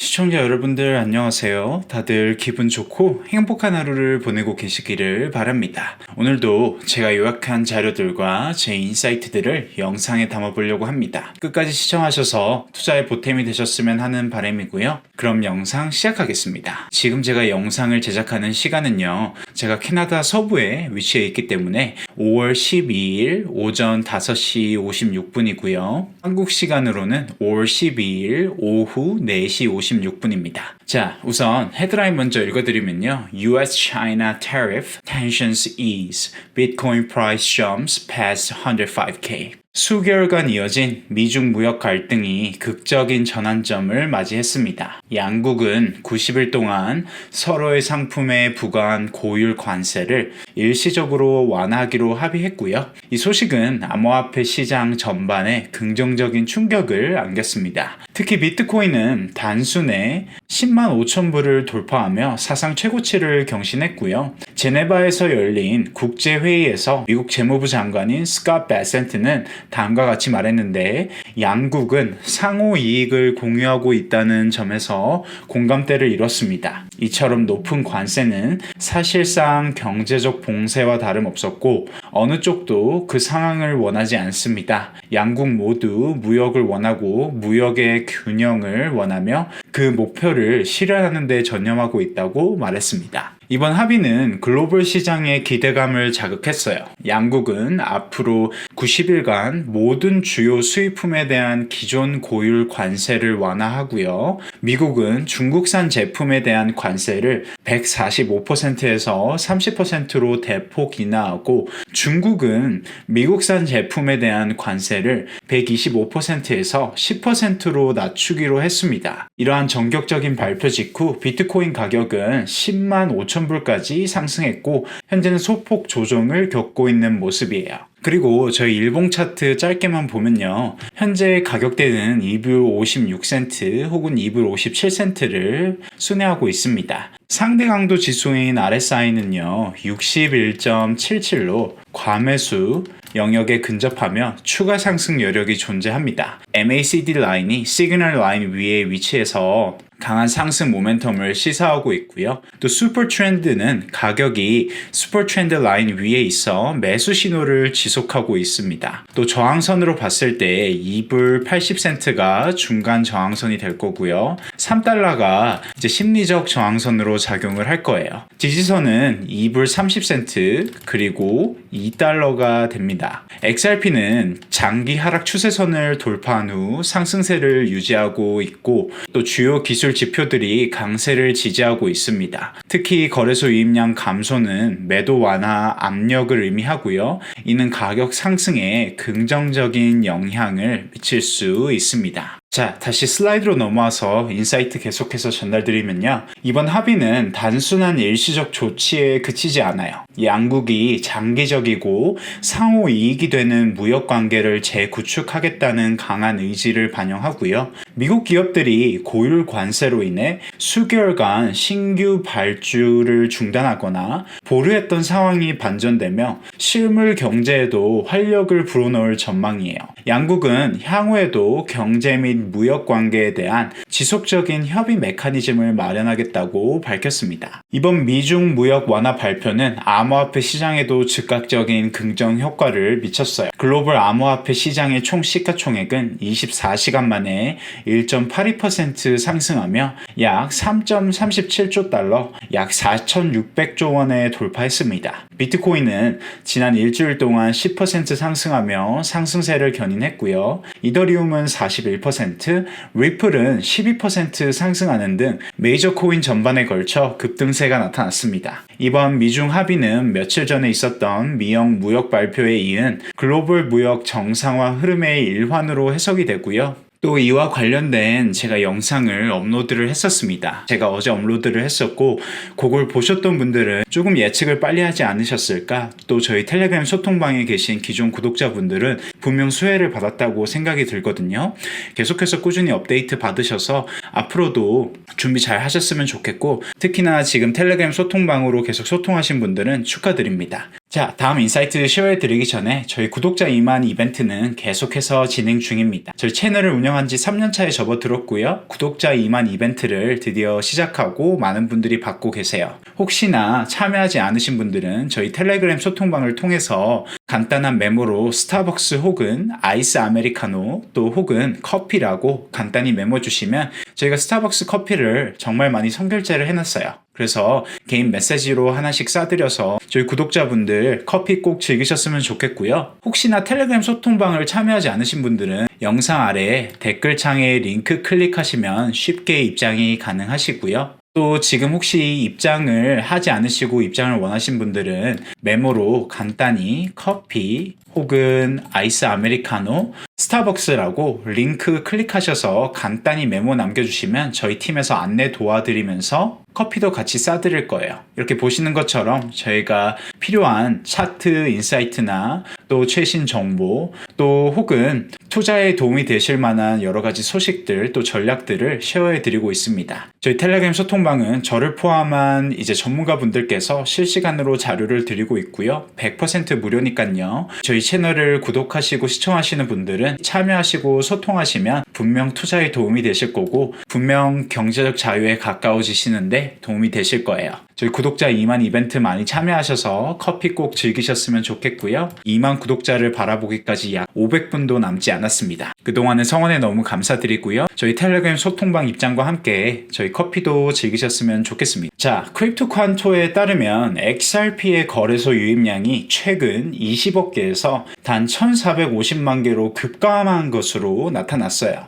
시청자 여러분들 안녕하세요. 다들 기분 좋고 행복한 하루를 보내고 계시기를 바랍니다. 오늘도 제가 요약한 자료들과 제 인사이트들을 영상에 담아보려고 합니다. 끝까지 시청하셔서 투자에 보탬이 되셨으면 하는 바람이고요. 그럼 영상 시작하겠습니다. 지금 제가 영상을 제작하는 시간은요. 제가 캐나다 서부에 위치해 있기 때문에 5월 12일 오전 5시 56분이고요. 한국 시간으로는 5월 12일 오후 4시 56분입니다. 자, 우선 헤드라인 먼저 읽어드리면요. US-China tariff tensions ease. Bitcoin price jumps past 105k. 수개월간 이어진 미중 무역 갈등이 극적인 전환점을 맞이했습니다. 양국은 90일 동안 서로의 상품에 부과한 고율 관세를 일시적으로 완화하기로 합의했고요. 이 소식은 암호화폐 시장 전반에 긍정적인 충격을 안겼습니다. 특히 비트코인은 단순에 10만 5천 불을 돌파하며 사상 최고치를 경신했고요. 제네바에서 열린 국제회의에서 미국 재무부 장관인 스캇 베센트는 다음과 같이 말했는데 양국은 상호 이익을 공유하고 있다는 점에서 공감대를 이뤘습니다. 이처럼 높은 관세는 사실상 경제적 봉쇄와 다름없었고 어느 쪽도 그 상황을 원하지 않습니다. 양국 모두 무역을 원하고 무역의 균형을 원하며 그 목표를 실현하는 데 전념하고 있다고 말했습니다. 이번 합의는 글로벌 시장의 기대감을 자극했어요. 양국은 앞으로 90일간 모든 주요 수입품에 대한 기존 고율 관세를 완화하고요. 미국은 중국산 제품에 대한 관세를 145%에서 30%로 대폭 인하하고 중국은 미국산 제품에 대한 관세를 125%에서 10%로 낮추기로 했습니다. 이러한 전격적인 발표 직후 비트코인 가격은 10만 5천 불까지 상승했고 현재는 소폭 조정을 겪고 있는 모습이에요. 그리고 저희 일봉 차트 짧게만 보면요. 현재 가격대는 2불 56센트 혹은 2불 57센트를 순회하고 있습니다. 상대 강도 지수인 RSI는요. 61.77로 과매수 영역에 근접하며 추가 상승 여력이 존재합니다. MACD 라인이 시그널 라인 위에 위치해서 강한 상승 모멘텀을 시사하고 있고요. 또 슈퍼 트렌드는 가격이 슈퍼 트렌드 라인 위에 있어 매수 신호를 지속하고 있습니다. 또 저항선으로 봤을 때 2불 80센트가 중간 저항선이 될 거고요. 3달러가 이제 심리적 저항선으로 작용을 할 거예요. 지지선은 2불 30센트 그리고 2달러가 됩니다. XRP는 장기 하락 추세선을 돌파한 후 상승세를 유지하고 있고 또 주요 기술 지표들이 강세를 지지하고 있습니다. 특히 거래소 유입량 감소는 매도 완화 압력을 의미하고요. 이는 가격 상승에 긍정적인 영향을 미칠 수 있습니다. 자, 다시 슬라이드로 넘어와서 인사이트 계속해서 전달드리면요. 이번 합의는 단순한 일시적 조치에 그치지 않아요. 양국이 장기적이고 상호 이익이 되는 무역 관계를 재구축하겠다는 강한 의지를 반영하고요. 미국 기업들이 고율 관세로 인해 수개월간 신규 발주를 중단하거나 보류했던 상황이 반전되며 실물 경제에도 활력을 불어넣을 전망이에요. 양국은 향후에도 경제 및 무역 관계에 대한 지속적인 협의 메커니즘을 마련하겠다고 밝혔습니다. 이번 미중 무역 완화 발표는 암호화폐 시장에도 즉각적인 긍정 효과를 미쳤어요. 글로벌 암호화폐 시장의 총 시가총액은 24시간 만에 1.82% 상승하며 약 3.37조 달러, 약 4,600조 원에 돌파했습니다. 비트코인은 지난 일주일 동안 10% 상승하며 상승세를 견인했고요. 이더리움은 41%, 리플은 12% 상승하는 등 메이저 코인 전반에 걸쳐 급등세가 나타났습니다. 이번 미중 합의는 며칠 전에 있었던 미영 무역 발표에 이은 글로벌 무역 정상화 흐름의 일환으로 해석이 되고요. 또 이와 관련된 제가 영상을 업로드를 했었습니다. 제가 어제 업로드를 했었고 그걸 보셨던 분들은 조금 예측을 빨리 하지 않으셨을까? 또 저희 텔레그램 소통방에 계신 기존 구독자분들은 분명 수혜를 받았다고 생각이 들거든요. 계속해서 꾸준히 업데이트 받으셔서 앞으로도 준비 잘 하셨으면 좋겠고 특히나 지금 텔레그램 소통방으로 계속 소통하신 분들은 축하드립니다. 자, 다음 인사이트 쉐어해 드리기 전에 저희 구독자 2만 이벤트는 계속해서 진행 중입니다. 저희 채널을 운영한 지 3년 차에 접어들었고요. 구독자 2만 이벤트를 드디어 시작하고 많은 분들이 받고 계세요. 혹시나 참여하지 않으신 분들은 저희 텔레그램 소통방을 통해서 간단한 메모로 스타벅스 혹은 아이스 아메리카노 또 혹은 커피라고 간단히 메모 주시면 저희가 스타벅스 커피를 정말 많이 선결제를 해놨어요. 그래서 개인 메시지로 하나씩 싸드려서 저희 구독자분들 커피 꼭 즐기셨으면 좋겠고요. 혹시나 텔레그램 소통방을 참여하지 않으신 분들은 영상 아래에 댓글창에 링크 클릭하시면 쉽게 입장이 가능하시고요. 또 지금 혹시 입장을 하지 않으시고 입장을 원하신 분들은 메모로 간단히 커피 혹은 아이스 아메리카노 스타벅스라고 링크 클릭하셔서 간단히 메모 남겨주시면 저희 팀에서 안내 도와드리면서 커피도 같이 싸드릴 거예요. 이렇게 보시는 것처럼 저희가 필요한 차트 인사이트나 또 최신 정보 또 혹은 투자에 도움이 되실 만한 여러 가지 소식들 또 전략들을 쉐어해 드리고 있습니다. 저희 텔레그램 소통방은 저를 포함한 이제 전문가분들께서 실시간으로 자료를 드리고 있고요. 100% 무료니까요. 저희 채널을 구독하시고 시청하시는 분들은 참여하시고 소통하시면 분명 투자에 도움이 되실 거고 분명 경제적 자유에 가까워지시는데 도움이 되실 거예요. 저희 구독자 2만 이벤트 많이 참여하셔서 커피 꼭 즐기셨으면 좋겠고요. 2만 구독자를 바라보기까지 약 500분도 남지 않았습니다. 그동안은 성원에 너무 감사드리고요. 저희 텔레그램 소통방 입장과 함께 저희 커피도 즐기셨으면 좋겠습니다. 자, 크립토 퀀토에 따르면 XRP의 거래소 유입량이 최근 20억 개에서 단 1,450만 개로 급감한 것으로 나타났어요.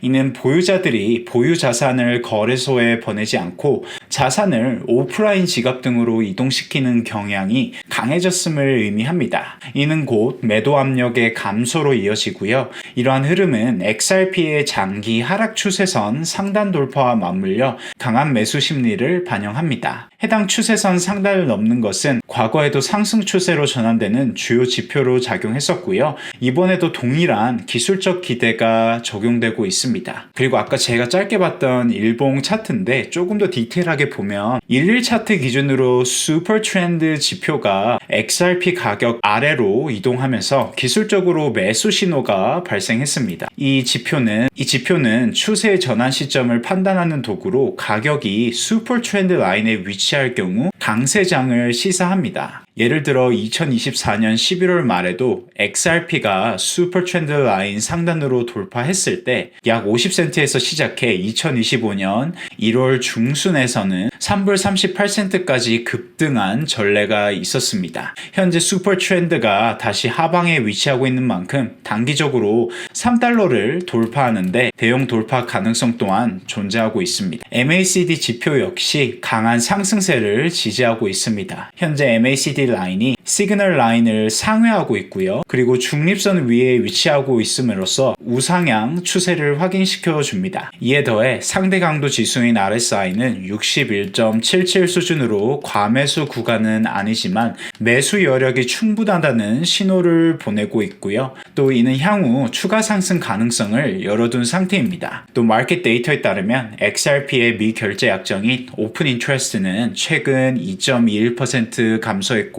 이는 보유자들이 보유 자산을 거래소에 보내지 않고 자산을 오프라인 지갑 등으로 이동시키는 경향이 강해졌음을 의미합니다. 이는 곧 매도 압력의 감소로 이어지고요. 이러한 흐름은 XRP의 장기 하락 추세선 상단 돌파와 맞물려 강한 매수 심리를 반영합니다. 해당 추세선 상단을 넘는 것은 과거에도 상승 추세로 전환되는 주요 지표로 작용했었고요. 이번에도 동일한 기술적 기대가 적용되고 있습니다. 그리고 아까 제가 짧게 봤던 일봉 차트인데 조금 더 디테일하게 보면 11 차트 기준으로 슈퍼 트렌드 지표가 XRP 가격 아래로 이동하면서 기술적으로 매수 신호가 발생했습니다. 이 지표는 이 지표는 추세 전환 시점을 판단하는 도구로 가격이 슈퍼 트렌드 라인에 위치할 경우 강세장을 시사합니다. 예를 들어 2024년 11월 말에도 XRP가 슈퍼 트렌드 라인 상단으로 돌파했을 때 약 50센트에서 시작해 2025년 1월 중순에서는 3불 38센트까지 급등한 전례가 있었습니다. 현재 슈퍼 트렌드가 다시 하방에 위치하고 있는 만큼 단기적으로 3달러를 돌파하는데 대형 돌파 가능성 또한 존재하고 있습니다. MACD 지표 역시 강한 상승세를 지지하고 있습니다. 현재 MACD 라인이 시그널 라인을 상회하고 있고요. 그리고 중립선 위에 위치하고 있음으로써 우상향 추세를 확인시켜 줍니다. 이에 더해 상대 강도 지수인 RSI는 61.77 수준으로 과매수 구간은 아니지만 매수 여력이 충분하다는 신호를 보내고 있고요. 또 이는 향후 추가 상승 가능성을 열어둔 상태입니다. 또 마켓 데이터에 따르면 XRP의 미결제 약정인 오픈 인트레스트는 최근 2.21% 감소했고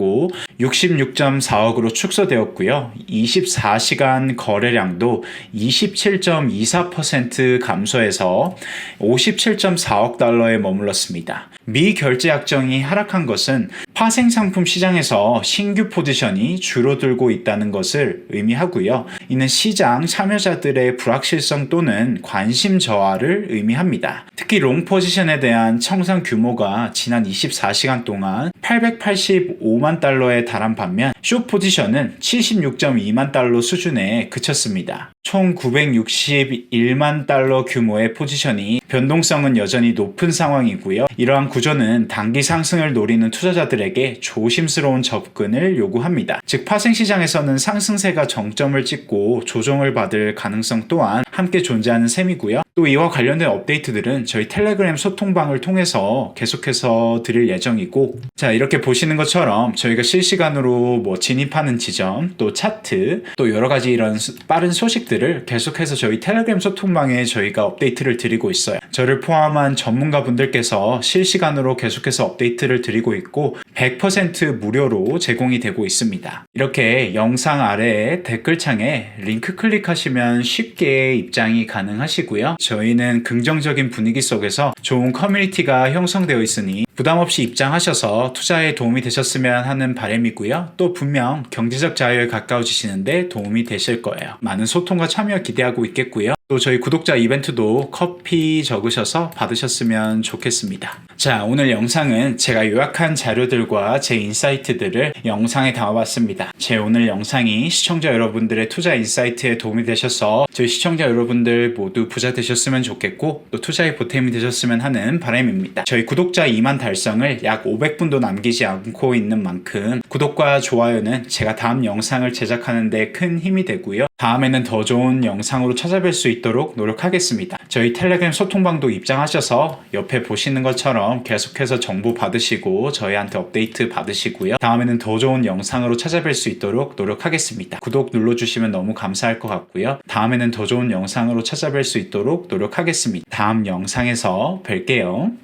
66.4억으로 축소되었고요. 24시간 거래량도 27.24% 감소해서 57.4억 달러에 머물렀습니다. 미 결제 약정이 하락한 것은 파생 상품 시장에서 신규 포지션이 줄어들고 있다는 것을 의미하고요. 이는 시장 참여자들의 불확실성 또는 관심 저하를 의미합니다. 특히 롱 포지션에 대한 청산 규모가 지난 24시간 동안 885만 달러에 달한 반면 쇼 포지션은 76.2만 달러 수준에 그쳤습니다. 총 961만 달러 규모의 포지션이 변동성은 여전히 높은 상황이고요. 이러한 구조는 단기 상승을 노리는 투자자들에게 조심스러운 접근을 요구합니다. 즉 파생 시장에서는 상승세가 정점을 찍고 조정을 받을 가능성 또한 함께 존재하는 셈이고요. 또 이와 관련된 업데이트들은 저희 텔레그램 소통방을 통해서 계속해서 드릴 예정이고 자 이렇게 보시는 것처럼 저희가 실시간으로 뭐 진입하는 지점 또 차트 또 여러 가지 이런 빠른 소식들을 계속해서 저희 텔레그램 소통방에 저희가 업데이트를 드리고 있어요. 저를 포함한 전문가 분들께서 실시간으로 계속해서 업데이트를 드리고 있고 100% 무료로 제공이 되고 있습니다. 이렇게 영상 아래에 댓글창에 링크 클릭하시면 쉽게 입장이 가능하시고요. 저희는 긍정적인 분위기 속에서 좋은 커뮤니티가 형성되어 있으니 부담 없이 입장하셔서 투자에 도움이 되셨으면 하는 바람이고요. 또 분명 경제적 자유에 가까워지시는데 도움이 되실 거예요. 많은 소통과 참여 기대하고 있겠고요. 또 저희 구독자 이벤트도 커피 적으셔서 받으셨으면 좋겠습니다. 자, 오늘 영상은 제가 요약한 자료들과 제 인사이트들을 영상에 담아봤습니다. 제 오늘 영상이 시청자 여러분들의 투자 인사이트에 도움이 되셔서 저희 시청자 여러분들 모두 부자 되셨으면 좋겠고 또 투자에 보탬이 되셨으면 하는 바람입니다. 저희 구독자 2만 달성을 약 500분도 남기지 않고 있는 만큼 구독과 좋아요는 제가 다음 영상을 제작하는데 큰 힘이 되고요. 다음에는 더 좋은 영상으로 찾아뵐 수 있도록 노력하겠습니다. 저희 텔레그램 소통방도 입장하셔서 옆에 보시는 것처럼 계속해서 정보 받으시고 저희한테 업데이트 받으시고요. 다음에는 더 좋은 영상으로 찾아뵐 수 있도록 노력하겠습니다. 구독 눌러주시면 너무 감사할 것 같고요. 다음에는 더 좋은 영상으로 찾아뵐 수 있도록 노력하겠습니다. 다음 영상에서 뵐게요.